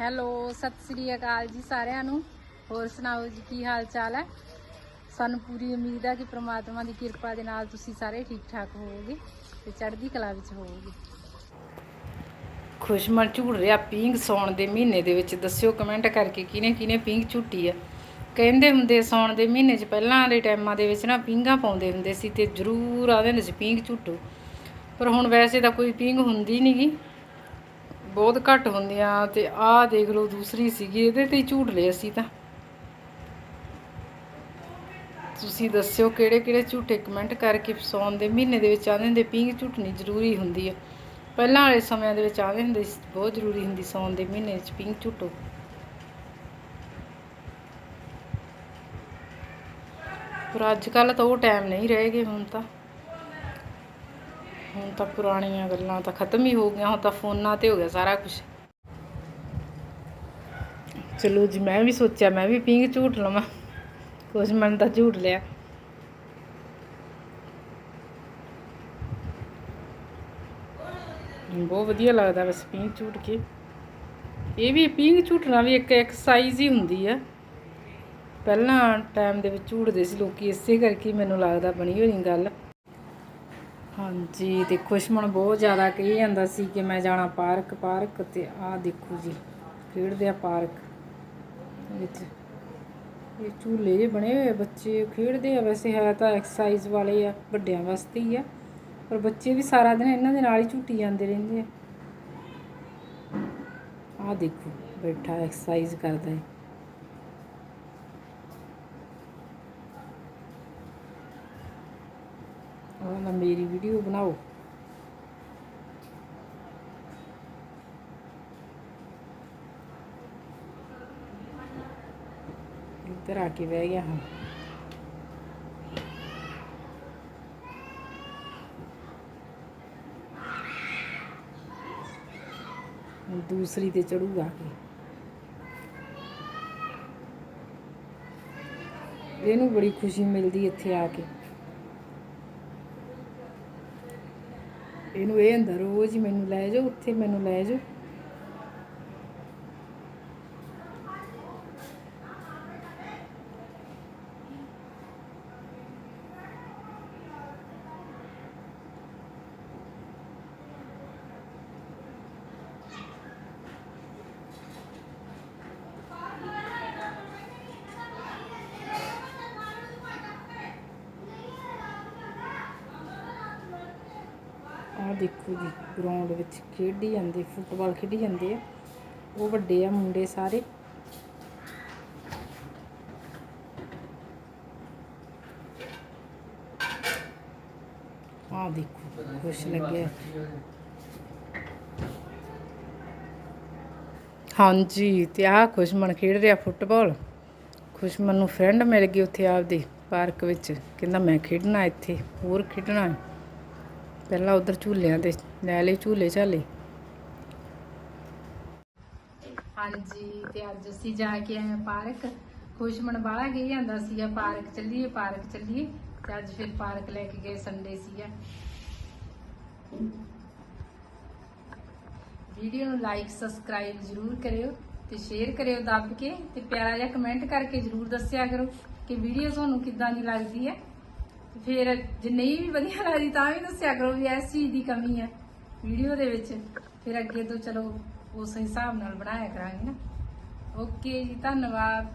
Hello, Sat Sri ਅਕਾਲ ਜੀ ਸਾਰਿਆਂ ਨੂੰ। ਹੋਰ ਸੁਣਾਓ ਜੀ, ਕੀ ਹਾਲ ਚਾਲ ਹੈ? ਸਾਨੂੰ ਪੂਰੀ ਉਮੀਦ ਹੈ ਕਿ ਪ੍ਰਮਾਤਮਾ ਦੀ ਕਿਰਪਾ ਦੇ ਨਾਲ ਤੁਸੀਂ ਸਾਰੇ ਠੀਕ ਠਾਕ ਹੋਵੋਗੇ ਤੇ ਚੜ੍ਹਦੀ ਕਲਾ ਵਿੱਚ ਹੋਵੋਗੇ। ਖੁਸ਼ਮਨ ਝੂੜ ਰਿਹਾ ਪੀਂਘ ਸੌਣ ਦੇ ਮਹੀਨੇ ਦੇ ਵਿੱਚ। ਦੱਸਿਓ ਕਮੈਂਟ ਕਰਕੇ ਕਿਨੇ ਕਿਨੇ ਪੀਂਘ ਝੂਟੀ ਆ। ਕਹਿੰਦੇ ਹੁੰਦੇ ਸੌਣ ਦੇ ਮਹੀਨੇ 'ਚ ਪਹਿਲਾਂ ਦੇ ਟਾਈਮਾਂ ਦੇ ਵਿੱਚ ਨਾ ਪੀਂਘਾਂ ਪਾਉਂਦੇ ਹੁੰਦੇ ਸੀ ਤੇ ਜ਼ਰੂਰ ਆਦੇ ਹੁੰਦੇ ਸੀ ਪੀਂਘ ਝੂਟੋ। ਪਰ ਹੁਣ ਵੈਸੇ ਤਾਂ ਕੋਈ ਪੀਂਘ ਹੁੰਦੀ ਨਹੀਂਗੀ ਬਹੁਤ ਘੱਟ ਹੁੰਦੀਆਂ ਤੇ ਆਹ ਦੇਖ ਲਓ ਦੂਸਰੀ ਸੀਗੀ, ਇਹਦੇ ਤੇ ਹੀ ਝੂਟ ਲਏ ਅਸੀਂ ਤਾਂ। ਤੁਸੀਂ ਦੱਸਿਓ ਕਿਹੜੇ ਕਿਹੜੇ ਝੂਟੇ ਕਮੈਂਟ ਕਰਕੇ ਸੌਣ ਦੇ ਮਹੀਨੇ ਦੇ ਵਿੱਚ ਆਉਂਦੇ ਹੁੰਦੇ, ਪੀਂਘ ਝੂਟਣੀ ਜ਼ਰੂਰੀ ਹੁੰਦੀ ਹੈ ਪਹਿਲਾਂ ਵਾਲੇ ਸਮਿਆਂ ਦੇ ਵਿੱਚ ਆਉਂਦੇ ਹੁੰਦੇ ਬਹੁਤ ਜ਼ਰੂਰੀ ਹੁੰਦੀ ਸੌਣ ਦੇ ਮਹੀਨੇ ਵਿੱਚ ਪੀਂਘ ਝੂਟੋ ਪਰ ਅੱਜ ਕੱਲ ਤਾਂ ਉਹ ਟਾਈਮ ਨਹੀਂ ਰਹਿ ਗਏ ਹੁਣ ਤਾਂ। ਹੁਣ ਤਾਂ ਪੁਰਾਣੀਆਂ ਗੱਲਾਂ ਤਾਂ ਖਤਮ ਹੀ ਹੋ ਗਈਆਂ, ਹੁਣ ਤਾਂ ਫੋਨਾਂ ਤੇ ਹੋ ਗਿਆ ਸਾਰਾ ਕੁਝ ਚਲੋ ਜੀ, ਮੈਂ ਵੀ ਸੋਚਿਆ, ਮੈਂ ਵੀ ਪੀਂਘ ਝੂਟ ਲਵਾਂ। ਕੁਝ ਮਨ ਤਾਂ ਝੂਟ ਲਿਆ। ਬਹੁਤ ਵਧੀਆ ਲੱਗਦਾ ਬਸ ਪੀਂਘ ਝੂਟ ਕੇ। ਇਹ ਵੀ ਪੀਂਘ ਝੂਟਣਾ ਵੀ ਇੱਕ ਐਕਸਰਸਾਈਜ਼ ਹੀ ਹੁੰਦੀ ਆ। ਪਹਿਲਾਂ ਟਾਈਮ ਦੇ ਵਿੱਚ ਝੂਟਦੇ ਸੀ ਲੋਕੀ, ਇਸੇ ਕਰਕੇ ਮੈਨੂੰ ਲੱਗਦਾ ਬਣੀ ਹੋਈ ਗੱਲ। ਹਾਂਜੀ ਤੇ ਖੁਸ਼ਮਣ ਬਹੁਤ ਜ਼ਿਆਦਾ ਕਹੀ ਜਾਂਦਾ ਸੀ ਕਿ ਮੈਂ ਜਾਣਾ ਪਾਰਕ ਪਾਰਕ ਤੇ ਆਹ ਦੇਖੋ ਜੀ, ਖੇਡਦੇ ਆ ਪਾਰਕ ਵਿੱਚ। ਇਹ ਝੂਲੇ ਜਿਹੇ ਬਣੇ ਹੋਏ ਬੱਚੇ ਖੇਡਦੇ ਆ, ਵੈਸੇ ਹੈ ਤਾਂ ਐਕਸਰਸਾਈਜ਼ ਵਾਲੇ ਆ, ਵੱਡਿਆਂ ਵਾਸਤੇ ਹੀ ਆ, ਪਰ ਬੱਚੇ ਵੀ ਸਾਰਾ ਦਿਨ ਇਹਨਾਂ ਦੇ ਨਾਲ ਹੀ ਝੂਟੀ ਜਾਂਦੇ ਰਹਿੰਦੇ ਆ। ਆਹ ਦੇਖੋ, ਬੈਠਾ ਐਕਸਰਸਾਈਜ਼ ਕਰਦਾ ਹੈ। ਉਹ ਮੇਰੀ ਵੀਡੀਓ ਬਣਾਓ। ਇੱਧਰ ਆ ਕੇ ਬਹਿ ਗਿਆ ਹਾਂ ਦੂਸਰੀ ਤੇ ਚੜੂਗਾ ਕੇ। ਇਹਨੂੰ ਬੜੀ ਖੁਸ਼ੀ ਮਿਲਦੀ ਇੱਥੇ ਆ ਕੇ। ਇਹਨੂੰ ਇਹ ਹੁੰਦਾ ਰੋਜ਼ ਹੀ ਮੈਨੂੰ ਲੈ ਜਾਓ ਉੱਥੇ ਮੈਨੂੰ ਲੈ ਜਾਓ। ਆਹ ਦੇਖੋ ਜੀ ਗਰਾਊਂਡ ਵਿੱਚ ਖੇਡੀ ਜਾਂਦੇ, ਫੁੱਟਬਾਲ ਖੇਡੀ ਜਾਂਦੇ ਆ। ਉਹ ਵੱਡੇ ਆ ਮੁੰਡੇ ਸਾਰੇ। ਆਹ ਦੇਖੋ, ਖੁਸ਼ ਲੱਗਿਆ। ਹਾਂਜੀ, ਤੇ ਆਹ ਖੁਸ਼ਮਨ ਖੇਡ ਰਿਹਾ ਫੁੱਟਬਾਲ। ਖੁਸ਼ਮਨ ਨੂੰ ਫਰੈਂਡ ਮਿਲ ਗਈ ਉੱਥੇ ਆਪਦੇ ਪਾਰਕ ਵਿੱਚ। ਕਹਿੰਦਾ, ਮੈਂ ਖੇਡਣਾ ਇੱਥੇ, ਹੋਰ ਖੇਡਣਾ ਪਹਿਲਾਂ ਉਧਰ ਝੂਲਿਆਂ ਤੇ, ਲੈ ਲਏ ਝੂਲੇ ਝਾਲੇ। ਹਾਂਜੀ, ਤੇ ਅੱਜ ਅਸੀਂ ਜਾ ਕੇ ਆਏ ਪਾਰਕ। ਖੁਸ਼ਮਣ ਬਾਲਾ ਗਈ ਜਾਂਦਾ ਸੀਗਾ, ਪਾਰਕ ਚੱਲੀਏ ਪਾਰਕ ਚੱਲੀਏ। ਤੇ ਅੱਜ ਫਿਰ ਪਾਰਕ ਲੈ ਕੇ ਗਏ ਸੰਡੇ ਸੀਗਾ। ਵੀਡੀਓ ਨੂੰ ਲਾਈਕ ਸਬਸਕ੍ਰਾਈਬ ਜ਼ਰੂਰ ਕਰਿਓ ਤੇ ਸ਼ੇਅਰ ਕਰਿਓ ਦੱਬ ਕੇ ਤੇ ਪਿਆਰਾ ਜਿਹਾ ਕਮੈਂਟ ਕਰਕੇ ਜ਼ਰੂਰ ਦੱਸਿਆ ਕਰੋ ਕਿ ਵੀਡੀਓ ਤੁਹਾਨੂੰ ਕਿੱਦਾਂ ਦੀ ਲੱਗਦੀ ਹੈ। ਫਿਰ ਜੇ ਨਹੀਂ ਵੀ ਵਧੀਆ ਲੱਗਦੀ ਤਾਂ ਵੀ ਦੱਸਿਆ ਕਰੋ ਵੀ ਇਸ ਚੀਜ਼ ਦੀ ਕਮੀ ਹੈ ਵੀਡੀਓ ਦੇ ਵਿੱਚ। ਫਿਰ ਅੱਗੇ ਤੋਂ ਚਲੋ ਉਸ ਹਿਸਾਬ ਨਾਲ ਬਣਾਇਆ ਕਰਾਂਗੇ ਨਾ। ਓਕੇ ਜੀ, ਧੰਨਵਾਦ।